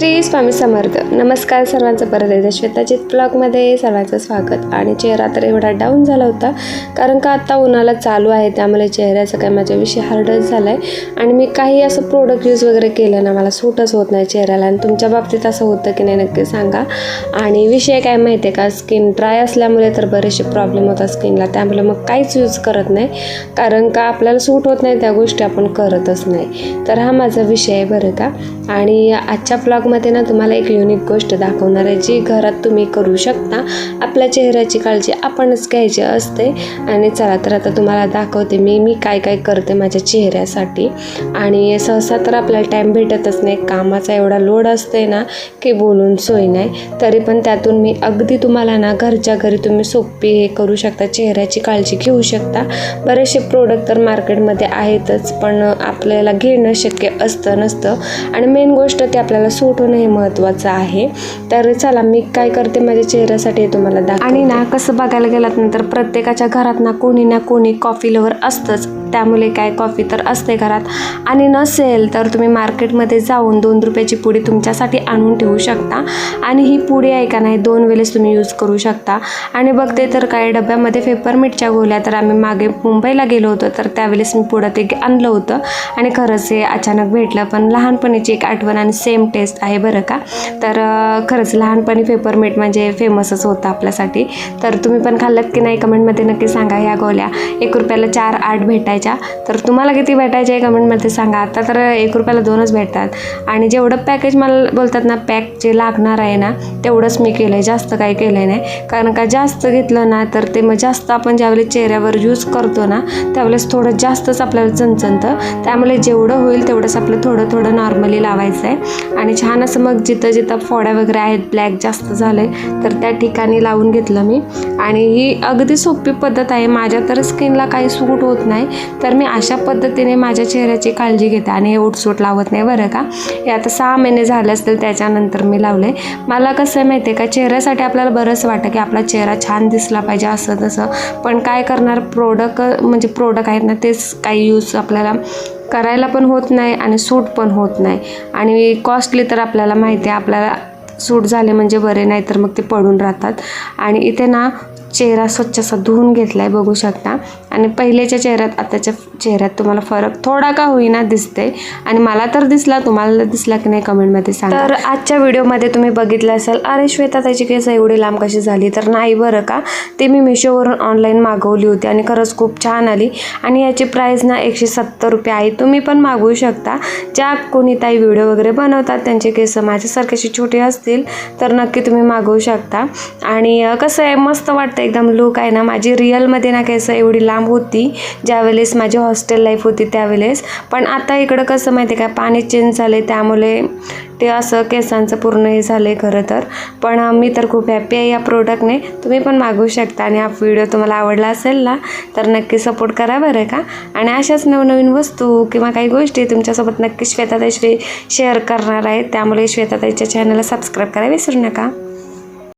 श्री स्वामी समर्थ नमस्कार सर्वांचं परत एकदा श्वेताचित ब्लॉगमध्ये सर्वांचं स्वागत. आणि चेहरा तर एवढा डाऊन झाला होता कारण का आत्ता उन्हाला चालू आहे त्यामुळे चेहऱ्याचा काय माझ्याविषयी हार्डच झाला आहे आणि मी काही असं प्रोडक्ट यूज वगैरे केलं ना मला सूटच होत नाही चेहऱ्याला. आणि तुमच्या बाबतीत असं होतं की नाही नक्की सांगा. आणि विषय काय माहिती आहे का स्किन ड्राय असल्यामुळे तर बरेचसे प्रॉब्लेम होतात स्किनला त्यामुळे मग काहीच यूज करत नाही कारण का आपल्याला सूट होत नाही त्या गोष्टी आपण करतच नाही. तर हा माझा विषय आहे बरं का. आणि आजच्या ब्लॉगमध्ये ना तुम्हाला एक युनिक गोष्ट दाखवणार आहे जी घरात तुम्ही करू शकता. आपल्या चेहऱ्याची काळजी आपणच घ्यायची असते. आणि चला तर आता तुम्हाला दाखवते मी मी काय काय करते माझ्या चेहऱ्यासाठी. आणि सहसा तर आपल्याला टाईम भेटतच नाही कामाचा एवढा लोड असते ना की बोलून सोय नाही. तरी पण त्यातून मी अगदी तुम्हाला ना घरच्या घरी तुम्ही सोपी हे करू शकता चेहऱ्याची काळजी घेऊ शकता. बरेचसे प्रोडक्ट तर मार्केटमध्ये आहेतच पण आपल्याला घेणं शक्य असतं नसतं. आणि मेन गोष्ट ते आपल्याला सूट होणं हे महत्त्वाचं आहे. तर चला मी काय करते? माझ्या चेहऱ्यासाठी तुम्हाला दाख आणि ना कसं बघायला गेलात नंतर प्रत्येकाच्या घरात ना कोणी ना कोणी कॉफी लवर असतंच. त्यामुळे काय कॉफी तर असते घरात. आणि नसेल तर तुम्ही मार्केटमध्ये जाऊन दोन रुपयाची पुडी तुमच्यासाठी आणून ठेवू शकता. आणि ही पुडी आहे का नाही दोन वेळेस तुम्ही यूज करू शकता. आणि बघते तर काय डब्यामध्ये पेपरमिटच्या गोळ्या तर आम्ही मागे मुंबईला गेलो होतो तर त्यावेळेस मी पुढं ते आणलं होतं. आणि खरंच हे अचानक भेटलं पण लहानपणीची एक आठवण आणि सेम टेस्ट आहे बरं का? तर खरंच लहानपणी पेपरमेट म्हणजे फेमसच होतं आपल्यासाठी. तर तुम्ही पण खाल्लात की नाही कमेंटमध्ये नक्की सांगा ह्या गोल्या. एक रुपयाला चार आठ भेटायच्या. तर तुम्हाला किती भेटायच्या आहे कमेंटमध्ये सांगा. आता तर एक रुपयाला दोनच भेटतात. आणि जेवढं पॅकेज मला बोलतात ना पॅक जे लागणार आहे ना तेवढंच मी केलं आहे जास्त काही केलं आहे नाही. कारण का जास्त घेतलं ना तर ते मग जास्त आपण ज्यावेळेस चेहऱ्यावर यूज करतो ना त्यावेळेस थोडं जास्तच आपल्याला चणचणतं. त्यामुळे जेवढं होईल तेवढंच आपलं थोडं थोडं नॉर्मली लावायचं आहे आणि छान असं मग जिथं जिथं फोड्या वगैरे आहेत ब्लॅक जास्त झाले तर त्या ठिकाणी लावून घेतलं मी. आणि ही अगदी सोपी पद्धत आहे. माझ्या तर स्किनला काही सूट होत नाही तर मी अशा पद्धतीने माझ्या चेहऱ्याची काळजी घेते. आणि हे उठसूट लावत नाही बरं का. हे आता सहा महिने झाले असतील त्याच्यानंतर मी लावले मला कसं आहे माहिती आहे का चेहऱ्यासाठी आपल्याला बरंच वाटतं की आपला चेहरा छान दिसला पाहिजे असं तसं पण काय करणार प्रोडक्ट म्हणजे प्रोडक्ट आहेत ना तेच काही यूज आपल्याला करायला पण होत नाही आणि सूट पण होत नाही. आणि कॉस्टली तर आपल्याला माहिती आहे आपल्याला सूट झाले म्हणजे बरे नाही तर मग ते पडून राहतात. आणि इथे ना चेहरा स्वच्छ असा धुवून घेतला आहे बघू शकता. आणि पहिल्याच्या चेहऱ्यात आताच्या चेहऱ्यात तुम्हाला फरक थोडा का होईना दिसते आणि मला तर दिसला तुम्हाला दिसला की नाही कमेंटमध्ये सांगा. तर आजच्या व्हिडिओमध्ये तुम्ही बघितलं असेल अरे श्वेता त्याची केस एवढी लांब कशी झाली? तर नाही बरं का? ते मी मिशोवरून ऑनलाईन मागवली होती आणि खरंच खूप छान आली. आणि याची प्राईस ना एकशे सत्तर रुपये आहे. तुम्ही पण मागवू शकता. ज्या कोणी ताई व्हिडिओ वगैरे बनवतात त्यांचे केस माझ्यासारखे छोटे असतील तर नक्की तुम्ही मागवू शकता. आणि कसं आहे मस्त वाटतं एकदम लुक आहे ना माझी रिअलमध्ये ना केस एवढी लांब होती ज्यावेळेस माझी हॉस्टेल लाईफ होती त्यावेळेस. पण आता इकडं कसं माहिती आहे का पाणी चेंज झाले त्यामुळे ते असं केसांचं पूर्ण हे झालं आहे खरं तर. पण मी तर खूप हॅप्पी आहे या प्रोडक्टने तुम्ही पण मागवू शकता आणि हा व्हिडिओ तुम्हाला आवडला असेल ना तर नक्की सपोर्ट करा बरं का. आणि अशाच नवनवीन वस्तू किंवा काही गोष्टी तुमच्यासोबत नक्की श्वेताताईशी शेअर करणार आहेत त्यामुळे श्वेताताईच्या चॅनलला सबस्क्राईब करा विसरू नका.